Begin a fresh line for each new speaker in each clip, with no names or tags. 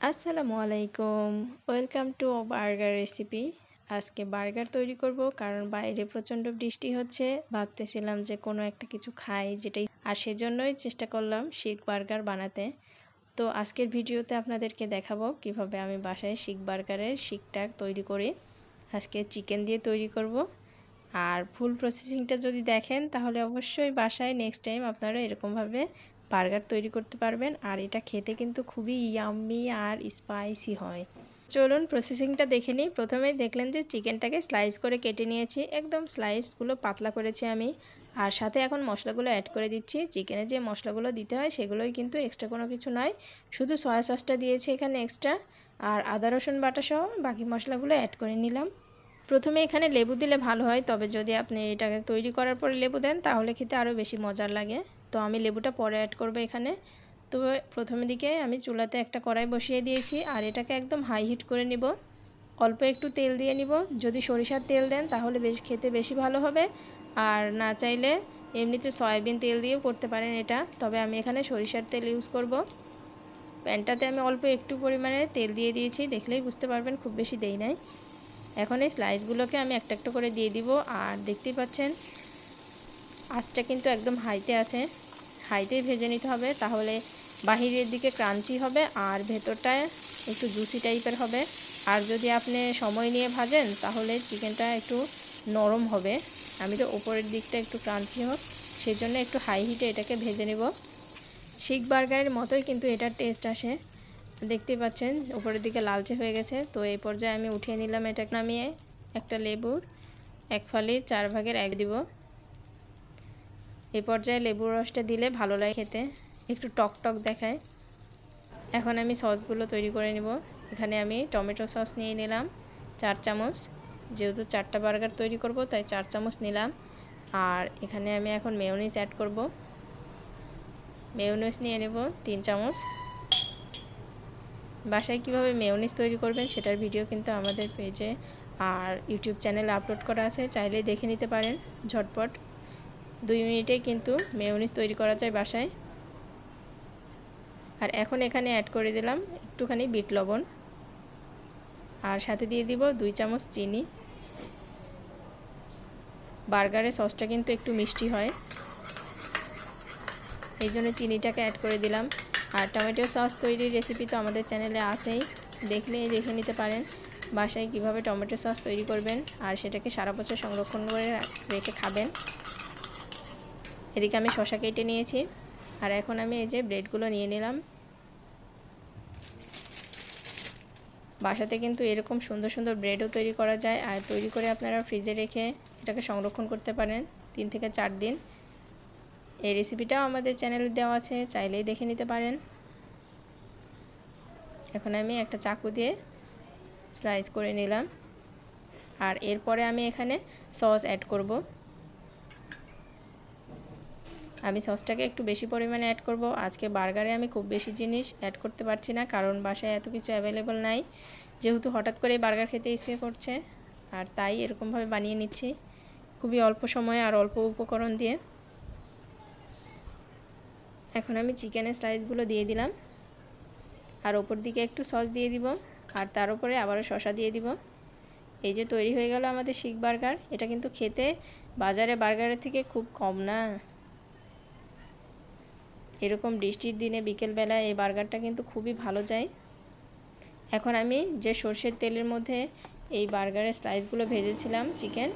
আসসালামু আলাইকুম। Welcome to burger recipe. আজকে বার্গার তৈরি করব কারণ বাইরে প্রচণ্ড বৃষ্টি হচ্ছে। ভাবতেছিলাম যে কোনো একটা কিছু খাই যেটাই। আর সেজন্যই চেষ্টা করলাম শিক বার্গার বানাতে। তো আজকের ভিডিওতে আপনাদেরকে দেখাবো কীভাবে আমি বাসায় শিক বার্গারের শিকটা তৈরি করি। আজকে চিকেন দিয়ে তৈরি করব। আর ফুল প্রসেসিংটা যদি দেখেন তাহলে অবশ্যই বাসায় নেক্সট টাইম আপনারা এরকমভাবে বার্গার তৈরি করতে পারবেন আর এটা খেতে কিন্তু খুবই ইয়াম্মি আর স্পাইসি হয়। চলুন প্রসেসিংটা দেখে নিই। প্রথমেই দেখলেন যে চিকেনটাকে স্লাইস করে কেটে নিয়েছি। একদম স্লাইসগুলো পাতলা করেছি আমি। আর সাথে এখন মশলাগুলো অ্যাড করে দিচ্ছি। চিকেনে যে মশলাগুলো দিতে হয় সেগুলোই কিন্তু এক্সট্রা কোনো কিছু নয়। শুধু সয়া সসটা দিয়েছি এখানে এক্সট্রা আর আদা, রসুন বাটা সহ বাকি মশলাগুলো অ্যাড করে নিলাম। প্রথমে এখানে লেবু দিলে ভালো হয়। তবে যদি আপনি এটাকে তৈরি করার পরে লেবু দেন, তাহলে খেতে আরও বেশি মজার লাগে। তো আমি লেবুটা পরে অ্যাড করব এখানে। তো প্রথমে দিকে আমি চুলাতে একটা কড়াই বসিয়ে দিয়েছি আর এটাকে একদম হাই হিট করে নিব। অল্প একটু তেল দিয়ে নিব। যদি সরিষার তেল দেন তাহলে বেশ খেতে বেশি ভালো হবে। আর না চাইলে এমনিতে সয়াবিন তেল দিয়েও করতে পারেন এটা। তবে আমি এখানে সরিষার তেল ইউজ করব। প্যানটাতে আমি অল্প একটু পরিমাণে তেল দিয়ে দিয়েছি। দেখলেই বুঝতে পারবেন খুব বেশি দেই নাই। এখন এই স্লাইসগুলোকে আমি একটা একটা করে দিয়ে দিব। আর দেখতেই পাচ্ছেন আঁচটা কিন্তু একদম হাইতে আছে। হাইতেই ভেজে নিতে হবে, তাহলে বাহিরের দিকে ক্রাঞ্চি হবে আর ভেতরটায় একটু জুসি টাইপের হবে। আর যদি আপনি সময় নিয়ে ভাজেন, তাহলে চিকেনটা একটু নরম হবে। আমি তো ওপরের দিকটা একটু ক্রাঞ্চি হোক সেই জন্য একটু হাই হিটে এটাকে ভেজে নেব। শিখ বার্গারের মতোই কিন্তু এটার টেস্ট আসে। দেখতেই পাচ্ছেন উপরের দিকে লালচে হয়ে গেছে। তো এই পর্যায়ে আমি উঠিয়ে নিলাম এটা নামিয়ে একটা লেবুর এক ফালির চার ভাগের এক দিব। এই পর্যায়ে লেবুর রসটা দিলে ভালো লাগে খেতে। একটু টক টক দেখায়। এখন আমি সসগুলো তৈরি করে নিব। এখানে আমি টমেটো সস নিয়ে নিলাম, চার চামচ। যেহেতু চারটা বার্গার তৈরি করব, তাই চার চামচ নিলাম। আর এখানে আমি এখন মেয়নিস অ্যাড করব। মেয়নিস নিয়ে নেব তিন চামচ। বাসায় কীভাবে মেয়নিস তৈরি করবেন সেটার ভিডিও কিন্তু আমাদের পেজে আর ইউটিউব চ্যানেলে আপলোড করা আছে, চাইলেই দেখে নিতে পারেন ঝটপট। দুই মিনিটে কিন্তু মেয়নিস তৈরি করা যায় বাসায়। আর এখন এখানে অ্যাড করে দিলাম একটুখানি বিট লবণ। আর সাথে দিয়ে দিব দুই চামচ চিনি। বার্গারের সসটা কিন্তু একটু মিষ্টি হয়। এই জন্য চিনিটাকে অ্যাড করে দিলাম। আর টমেটো সস তৈরির রেসিপি তো আমাদের চ্যানেলে আসেই দেখলেই দেখে নিতে পারেন বাসায় কীভাবে টমেটো সস তৈরি করবেন আর সেটাকে সারা বছর সংরক্ষণ করে রেখে খাবেন। এদিকে আমি শশা কেটে নিয়েছি। আর এখন আমি এই যে ব্রেডগুলো নিয়ে নিলাম। বাসাতে কিন্তু এরকম সুন্দর সুন্দর ব্রেডও তৈরি করা যায়। আর তৈরি করে আপনারা ফ্রিজে রেখে এটাকে সংরক্ষণ করতে পারেন তিন থেকে চার দিন। এই রেসিপিটাও আমাদের চ্যানেলে দেওয়া আছে, চাইলেই দেখে নিতে পারেন। এখন আমি একটা চাকু দিয়ে স্লাইস করে নিলাম। আর এরপরে আমি এখানে সস অ্যাড করব। আমি সসটাকে একটু বেশি পরিমাণে অ্যাড করব। আজকে বার্গারে আমি খুব বেশি জিনিস অ্যাড করতে পারছি না, কারণ বাসায় এত কিছু অ্যাভেলেবল নাই। যেহেতু হঠাৎ করে বার্গার খেতে ইচ্ছে করছে, আর তাই এরকমভাবে বানিয়ে নিচ্ছি, খুবই অল্প সময়ে আর অল্প উপকরণ দিয়ে। এখন আমি চিকেনের স্লাইসগুলো দিয়ে দিলাম, আর ওপর দিকে একটু সস দিয়ে দিব, আর তার উপরে আবারও শশা দিয়ে দিব। এই যে তৈরি হয়ে গেল আমাদের শিক বার্গার, এটা কিন্তু খেতে বাজারে বার্গারের থেকে খুব কম না। এরকম বৃষ্টির দিনে বিকেলবেলা এই বার্গারটা কিন্তু খুবই ভালো যায়। এখন আমি যে সর্ষের তেলের মধ্যে এই বার্গারের স্লাইসগুলো ভেজেছিলাম চিকেন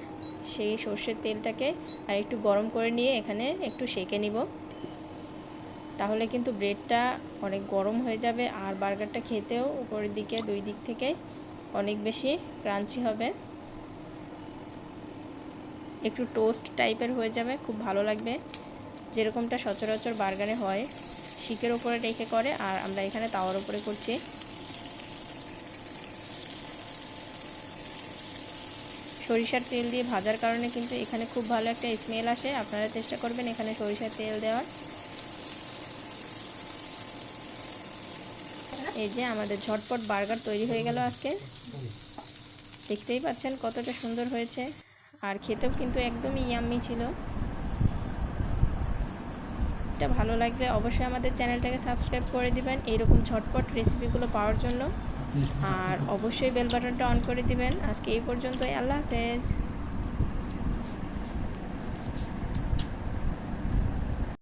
সেই সর্ষের তেলটাকে আর একটু গরম করে নিয়ে এখানে একটু সেকে নিব। তাহলে কিন্তু ব্রেডটা অনেক গরম হয়ে যাবে আর বার্গারটা খেতেও উপরের দিকে, দুই দিক থেকে অনেক বেশি ক্রাঞ্চি হবে। একটু টোস্ট টাইপের হয়ে যাবে, খুব ভালো লাগবে। যেরকমটা সচরাচর বার্গারে হয়, শিকের ওপরে রেখে করে, আর আমরা এখানে তাওয়ার উপরে করছি। সরিষার তেল দিয়ে ভাজার কারণে কিন্তু এখানে খুব ভালো একটা স্মেল আসে। আপনারা চেষ্টা করবেন এখানে সরিষার তেল দেওয়ার। এই যে আমাদের ঝটপট বার্গার তৈরি হয়ে গেল আজকে। দেখতেই পাচ্ছেন কতটা সুন্দর হয়েছে। আর খেতেও কিন্তু একদমই ইয়াম্মি ছিল। রেসিপিটা ভালো লাগলে অবশ্যই আমাদের চ্যানেলটাকে সাবস্ক্রাইব করে দিবেন। এইরকম ঝটপট রেসিপিগুলো পাওয়ার জন্য। আর অবশ্যই বেল বাটনটা অন করে দিবেন। আজকে এই পর্যন্তই। আল্লাহ হাফেজ।